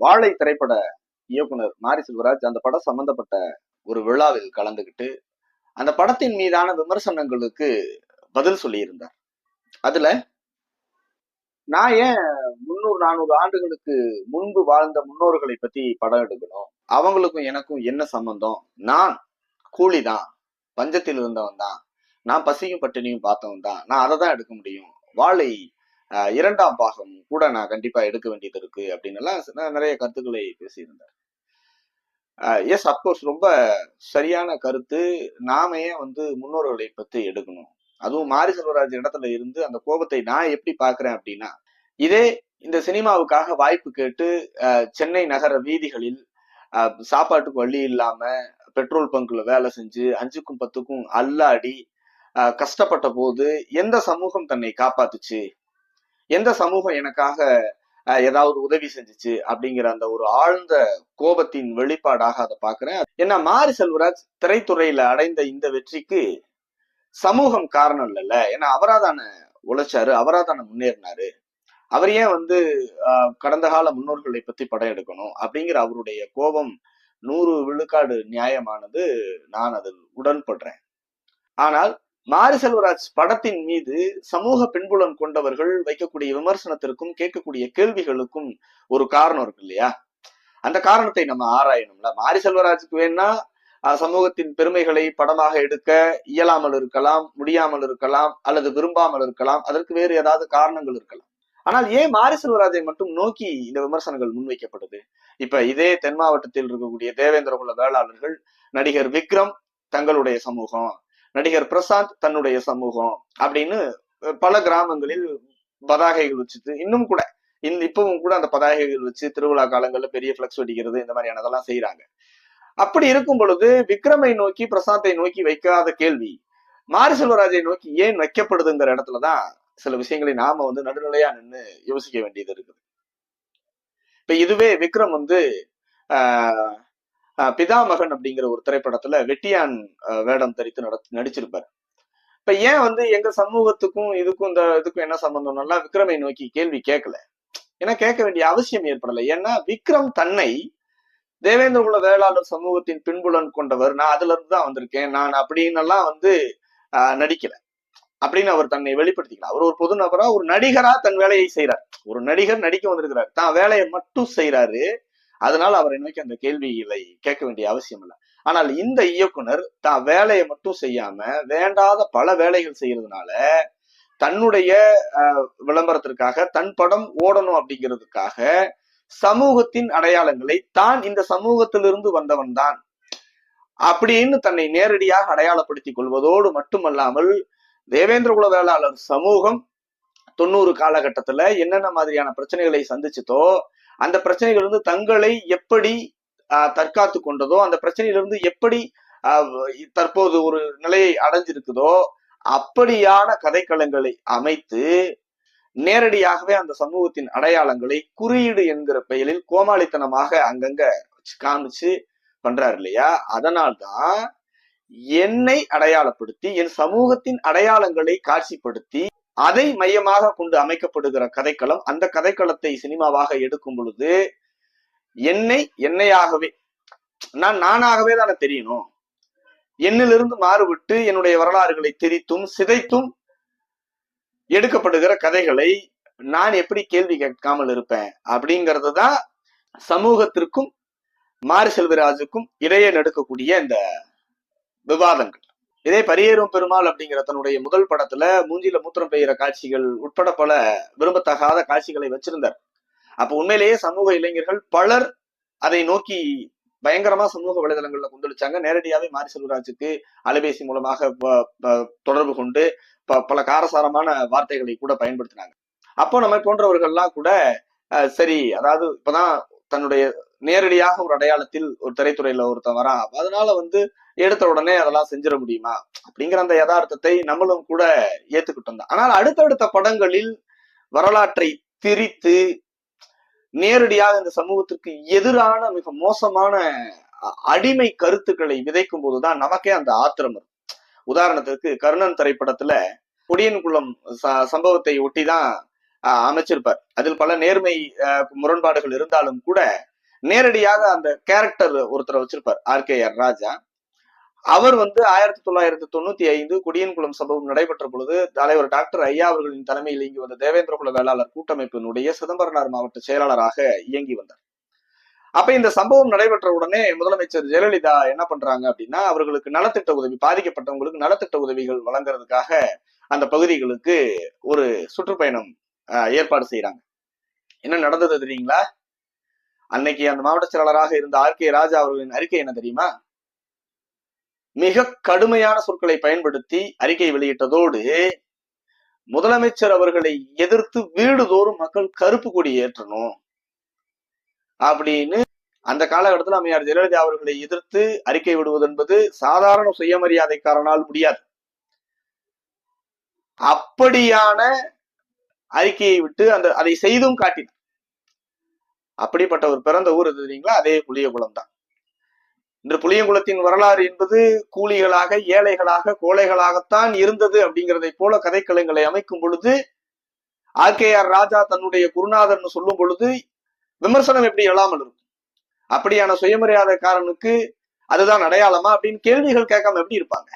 வாழை திரைப்பட இயக்குனர் மாரி செல்வராஜ் அந்த படம் சம்பந்தப்பட்ட ஒரு விழாவில் கலந்துகிட்டு அந்த படத்தின் மீதான விமர்சனங்களுக்கு பதில் சொல்லியிருந்தார். அதுல நான் ஏன் முன்னூறு நானூறு ஆண்டுகளுக்கு முன்பு வாழ்ந்த முன்னோர்களை பத்தி படம் எடுக்கணும்? அவங்களுக்கும் எனக்கும் என்ன சம்பந்தம்? நான் கூலிதான் பஞ்சத்தில் இருந்தவன் தான். நான் பசியும் பட்டினியும் பார்த்தவன் தான். நான் அதை தான் எடுக்க முடியும். வாழை இரண்டாம் பாகம் கூட நான் கண்டிப்பா எடுக்க வேண்டியது இருக்கு அப்படின்னு எல்லாம் நிறைய கருத்துக்களை பேசியிருந்தார். எஸ் அப்கோர்ஸ் ரொம்ப சரியான கருத்து. நாம ஏன் வந்து முன்னோர்களை பத்தி எடுக்கணும்? அதுவும் மாரி செல்வராஜ் இடத்துல இருந்து அந்த கோபத்தை நான் எப்படி பாக்குறேன் அப்படின்னா இதே இந்த சினிமாவுக்காக வாய்ப்பு கேட்டு சென்னை நகர வீதிகளில் சாப்பாட்டுக்கு வழி இல்லாம பெட்ரோல் பங்க்ல வேலை செஞ்சு அஞ்சுக்கும் பத்துக்கும் அல்லாடி கஷ்டப்பட்ட போது எந்த சமூகம் தன்னை காப்பாத்துச்சு? எந்த சமூகம் எனக்காக அஹ், ஏதாவது உதவி செஞ்சுச்சு அப்படிங்கிற அந்த ஒரு ஆழ்ந்த கோபத்தின் வெளிப்பாடாக அதை பாக்குறேன். ஏன்னா மாரி செல்வராஜ் திரைத்துறையில அடைந்த இந்த வெற்றிக்கு சமூகம் காரணம் இல்லைல்ல. ஏன்னா அவராதான உழைச்சாரு அவராதான முன்னேறினாரு. அவர் ஏன் வந்து ஆஹ், கடந்த கால முன்னோர்களை பத்தி படம் எடுக்கணும் அப்படிங்கிற அவருடைய கோபம் நூறு விழுக்காடு நியாயமானது நான் அதில் உடன்படுறேன். ஆனால் மாரி செல்வராஜ் படத்தின் மீது சமூக பின்புலம் கொண்டவர்கள் வைக்கக்கூடிய விமர்சனத்திற்கும் கேட்கக்கூடிய கேள்விகளுக்கும் ஒரு காரணம் இருக்கு இல்லையா? அந்த காரணத்தை நம்ம ஆராயணும்ல. மாரி செல்வராஜுக்கு வேணா சமூகத்தின் பெருமைகளை படமாக எடுக்க இயலாமல் இருக்கலாம் முடியாமல் இருக்கலாம் அல்லது விரும்பாமல் இருக்கலாம் அதற்கு வேறு ஏதாவது காரணங்கள் இருக்கலாம். ஆனால் ஏன் மாரி செல்வராஜை மட்டும் நோக்கி இந்த விமர்சனங்கள் முன்வைக்கப்படுது? இப்ப இதே தென் மாவட்டத்தில் இருக்கக்கூடிய தேவேந்திர குல வேளாளர்கள் நடிகர் விக்ரம் தங்களுடைய சமூகம். நடிகர் பிரசாந்த் தன்னுடைய சமூகம் அப்படின்னு பல கிராமங்களில் பதாகைகள் வச்சுட்டு இன்னும் கூட இந்த இப்பவும் கூட அந்த பதாகைகள் வச்சு திருவிழா காலங்கள்ல பெரிய பிளக்ஸ் வெடிக்கிறது இந்த மாதிரியானதெல்லாம் செய்யறாங்க அப்படி இருக்கும் பொழுது விக்ரமை நோக்கி பிரசாத்தை நோக்கி வைக்காத கேள்வி மாரி செல்வராஜை நோக்கி ஏன் வைக்கப்படுதுங்கிற இடத்துலதான் சில விஷயங்களை நாம வந்து நடுநிலையா நின்று யோசிக்க வேண்டியது இருக்குது. இப்ப இதுவே விக்ரம் வந்து ஆஹ் பிதாமகன் அப்படிங்கிற ஒரு திரைப்படத்துல வெட்டியான் வேடம் தரித்து நட நடிச்சிருப்பாரு. இப்ப ஏன் வந்து எங்க சமூகத்துக்கும் இதுக்கும் இந்த இதுக்கும் என்ன சம்பந்தம்னா விக்ரமை நோக்கி கேள்வி கேட்கல ஏன்னா கேட்க வேண்டிய அவசியம் ஏற்படலை. ஏன்னா விக்ரம் தன்னை தேவேந்திர குல வேளாளர் சமூகத்தின் பின்புலன் கொண்டவர். நான் அதுல இருந்து தான் வந்திருக்கேன். நான் அப்படின்னு எல்லாம் வந்து ஆஹ் நடிக்கல. அப்படின்னு அவர் தன்னை வெளிப்படுத்திக்கலாம் அவர் ஒரு பொது நபரா ஒரு நடிகரா தன் வேலையை செய்யறார் ஒரு நடிகர் நடிக்க வந்திருக்கிறார். தான் வேலையை மட்டும் செய்யறாரு அதனால அவரை நோக்கி அந்த கேள்விகளை கேட்க வேண்டிய அவசியம் இல்லை. ஆனால் இந்த இயக்குனர் தான் வேலையை மட்டும் செய்யாம வேண்டாத பல வேலைகள் செய்யறதுனால தன்னுடைய அஹ், விளம்பரத்திற்காக தன் படம் ஓடணும் அப்படிங்கிறதுக்காக சமூகத்தின் அடையாளங்களை தான் இந்த சமூகத்திலிருந்து வந்தவன் தான். அப்படின்னு தன்னை நேரடியாக அடையாளப்படுத்திக் கொள்வதோடு மட்டுமல்லாமல் தேவேந்திர குல வேளாளர் சமூகம் தொண்ணூறு காலகட்டத்துல என்னென்ன மாதிரியான பிரச்சனைகளை சந்திச்சுதோ அந்த பிரச்சனைகள் இருந்து தங்களை எப்படி தற்காத்து கொண்டதோ அந்த பிரச்சனையிலிருந்து எப்படி தற்போது ஒரு நிலையை அடைஞ்சிருக்குதோ அப்படியான கதைக்களங்களை அமைத்து நேரடியாகவே அந்த சமூகத்தின் அடையாளங்களை குறியீடு என்கிற பெயரில் கோமாளித்தனமாக அங்கங்க வச்சு காமிச்சு பண்றாரு இல்லையா? அதனால்தான் என்னை அடையாளப்படுத்தி என் சமூகத்தின் அடையாளங்களை காட்சிப்படுத்தி அதை மையமாக கொண்டு அமைக்கப்படுகிற கதைக்களம் அந்த கதைக்களத்தை சினிமாவாக எடுக்கும் பொழுது என்னை என்னையாகவே நான் நானாகவே தானே தெரியணும். என்னிலிருந்து மாறுபட்டு என்னுடைய வரலாறுகளை திரித்தும் சிதைத்தும் எடுக்கப்படுகிற கதைகளை நான் எப்படி கேள்வி கேட்காமல் இருப்பேன் அப்படிங்கிறது தான் சமூகத்திற்கும் மாரி செல்வராஜுக்கும் இடையே நடக்கக்கூடிய இந்த விவாதங்கள். இதே பரியேறும் பெருமாள் அப்படிங்கிற தன்னுடைய முதல் படத்துல மூஞ்சில மூத்திரம் பெய்கிற காட்சிகள் உட்பட பல விரும்பத்தகாத காட்சிகளை வச்சிருந்தார். அப்ப உண்மையிலேயே சமூக இளைஞர்கள் பலர் அதை நோக்கி பயங்கரமா சமூக வலைதளங்கள்ல கொந்தளிச்சாங்க. நேரடியாவே மாரி செல்வராஜுக்கு அலைபேசி மூலமாக தொடர்பு கொண்டு ப- பல காரசாரமான வார்த்தைகளை கூட பயன்படுத்தினாங்க. அப்போ நம்ம போன்றவர்கள்லாம் கூட அஹ், சரி அதாவது இப்பதான் தன்னுடைய நேரடியாக ஒரு அடையாளத்தில் ஒரு திரைத்துறையில ஒருத்தன் வரான். அதனால வந்து எடுத்த உடனே அதெல்லாம் செஞ்சிட முடியுமா? அப்படிங்கிற அந்த யதார்த்தத்தை நம்மளும் கூட ஏத்துக்கிட்டோம் தான். ஆனால் அடுத்தடுத்த படங்களில் வரலாற்றை திரித்து நேரடியாக இந்த சமூகத்திற்கு எதிரான மிக மோசமான அ- அடிமை கருத்துக்களை விதைக்கும் போதுதான் நமக்கே அந்த ஆத்திரம் வரும். உதாரணத்துக்கு கர்ணன் திரைப்படத்துல பொடியன்குளம் ச- சம்பவத்தை ஒட்டிதான் அஹ், அமைச்சிருப்பார். அதில் பல நேர்மை முரண்பாடுகள் இருந்தாலும் கூட நேரடியாக அந்த கேரக்டர் ஒருத்தரை வச்சிருப்பார் ஆர் கே ஆர் ராஜா. அவர் வந்து ஆயிரத்தி தொள்ளாயிரத்தி தொண்ணூத்தி ஐந்து குடியன்குளம் சம்பவம் நடைபெற்ற பொழுது தலைவர் டாக்டர் ஐயா அவர்களின் தலைமையில் இங்கு வந்த தேவேந்திர குல வேளாளர் கூட்டமைப்பினுடைய சிதம்பரனார் மாவட்ட செயலாளராக இயங்கி வந்தார். அப்ப இந்த சம்பவம் நடைபெற்ற உடனே முதலமைச்சர் ஜெயலலிதா என்ன பண்றாங்க அப்படின்னா அவர்களுக்கு நலத்திட்ட உதவி பாதிக்கப்பட்டவங்களுக்கு நலத்திட்ட உதவிகள் வழங்குறதுக்காக அந்த பகுதிகளுக்கு ஒரு சுற்றுப்பயணம் அஹ், ஏற்பாடு செய்யறாங்க என்ன நடந்தது தெரியுங்களா? அன்னைக்கு அந்த மாவட்ட செயலாளராக இருந்த ஆர் கே ராஜா அவர்களின் அறிக்கை என்ன தெரியுமா? மிக கடுமையான சொற்களை பயன்படுத்தி அறிக்கை வெளியிட்டதோடு முதலமைச்சர் அவர்களை எதிர்த்து வீடுதோறும் மக்கள் கருப்பு கொடி ஏற்றணும் அப்படின்னு அந்த காலகட்டத்தில் அம்மையார் ஜெயலலிதா அவர்களை எதிர்த்து அறிக்கை விடுவது என்பது சாதாரண சுயமரியாதைக்காரனால் முடியாது. அப்படியான அறிக்கையை விட்டு அந்த அதை செய்தும் காட்டினார். அப்படிப்பட்ட ஒரு பிறந்த ஊர் எது அதே புளியகுளம் தான் இன்று புளியங்குளத்தின் வரலாறு என்பது கூலிகளாக ஏழைகளாக கோழைகளாகத்தான் இருந்தது அப்படிங்கிறதை போல கதைக்களங்களை அமைக்கும் பொழுது ஆர் கே ஆர் ராஜா தன்னுடைய குருநாதர்னு சொல்லும் பொழுது விமர்சனம் எப்படி எழாமல் இருக்கும்? அப்படியான சுயமரியாதைக்காரனுக்கு அதுதான் அடையாளமா அப்படின்னு கேள்விகள் கேட்காம எப்படி இருப்பாங்க?